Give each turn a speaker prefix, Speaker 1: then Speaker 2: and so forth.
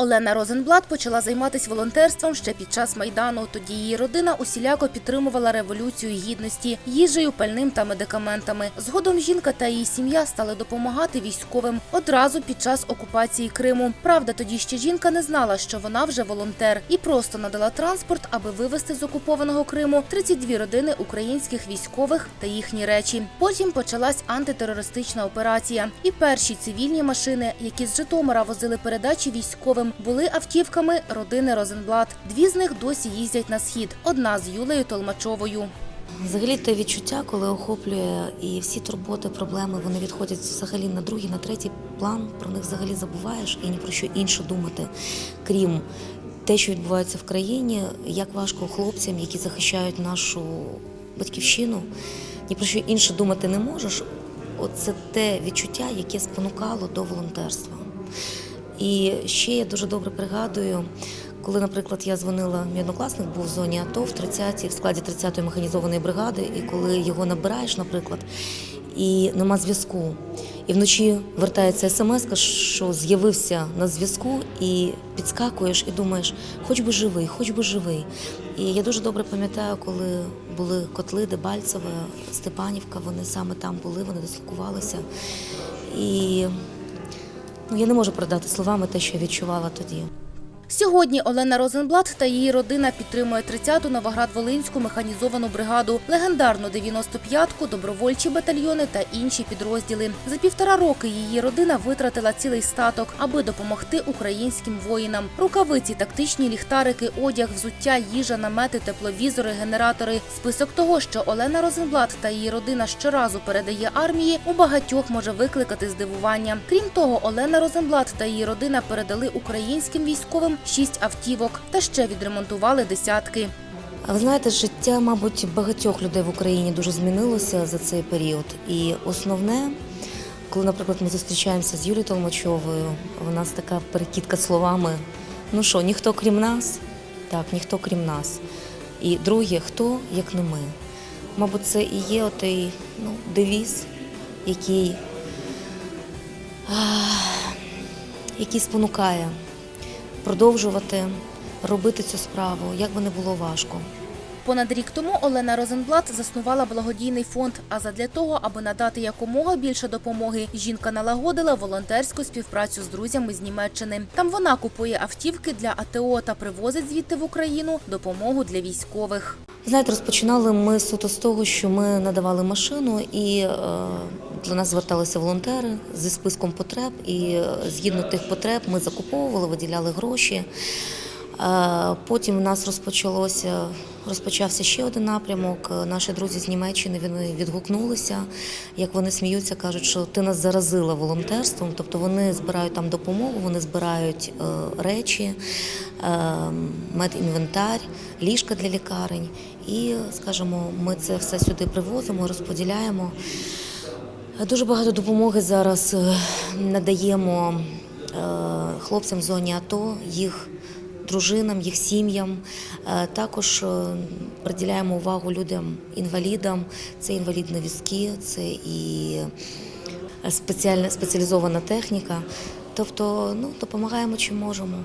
Speaker 1: Олена Розенблат почала займатися волонтерством ще під час майдану. Тоді її родина усіляко підтримувала революцію гідності їжею, пальним та медикаментами. Згодом жінка та її сім'я стали допомагати військовим одразу під час окупації Криму. Правда, тоді ще жінка не знала, що вона вже волонтер, і просто надала транспорт, аби вивезти з окупованого Криму 32 родини українських військових та їхні речі. Потім почалась антитерористична операція. І перші цивільні машини, які з Житомира возили передачі військовим, були автівками родини Розенблат. Дві з них досі їздять на схід. Одна з Юлею Толмачовою.
Speaker 2: Взагалі те відчуття, коли охоплює і всі турботи, проблеми, вони відходять взагалі на другий, на третій план. Про них взагалі забуваєш і ні про що інше думати, крім те, що відбувається в країні, як важко хлопцям, які захищають нашу батьківщину, ні про що інше думати не можеш. Оце те відчуття, яке спонукало до волонтерства. І ще я дуже добре пригадую, коли, наприклад, я дзвонила, мій однокласник був в зоні АТО в 30-й, в складі 30-ї механізованої бригади, і коли його набираєш, наприклад, і нема зв'язку. І вночі вертається смс, що з'явився на зв'язку, і підскакуєш і думаєш, хоч би живий, хоч би живий. І я дуже добре пам'ятаю, коли були котли Дебальцеве, Степанівка, вони саме там були, вони дислокувалися. І ну, я не можу продати словами те, що я відчувала тоді.
Speaker 1: Сьогодні Олена Розенблат та її родина підтримує 30-ту Новоград-Волинську механізовану бригаду, легендарну 95-ку, добровольчі батальйони та інші підрозділи. За півтора роки її родина витратила цілий статок, аби допомогти українським воїнам. Рукавиці, тактичні ліхтарики, одяг, взуття, їжа, намети, тепловізори, генератори. Список того, що Олена Розенблат та її родина щоразу передає армії, у багатьох може викликати здивування. Крім того, Олена Розенблат та її родина передали українським військовим шість автівок та ще відремонтували десятки.
Speaker 2: А ви знаєте, життя, мабуть, багатьох людей в Україні дуже змінилося за цей період. І основне, коли, наприклад, ми зустрічаємося з Юлією Толмачовою, у нас така перекидка словами: ну що, ніхто крім нас? Так, ніхто крім нас. І друге, хто як не ми. Мабуть, це і є отей ну, девіз, який, який спонукає продовжувати робити цю справу, як би не було важко.
Speaker 1: Понад рік тому Олена Розенблат заснувала благодійний фонд. А задля того, аби надати якомога більше допомоги, жінка налагодила волонтерську співпрацю з друзями з Німеччини. Там вона купує автівки для АТО та привозить звідти в Україну допомогу для військових.
Speaker 2: Знаєте, розпочинали ми суто з того, що ми надавали машину, і е, до нас зверталися волонтери зі списком потреб, і е, згідно тих потреб ми закуповували, виділяли гроші. Потім у нас розпочалося, розпочався ще один напрямок. Наші друзі з Німеччини вони відгукнулися. Як вони сміються, кажуть, що ти нас заразила волонтерством. Тобто вони збирають там допомогу, вони збирають е, речі, е, медінвентар, ліжка для лікарень. І, скажімо, ми це все сюди привозимо, розподіляємо. Дуже багато допомоги зараз е, надаємо хлопцям в зоні АТО, їх дружинам, їх сім'ям. Е, Також е, приділяємо увагу людям інвалідам. Це інвалідні візки, це і спеціальна спеціалізована техніка. Тобто, ну допомагаємо чим можемо.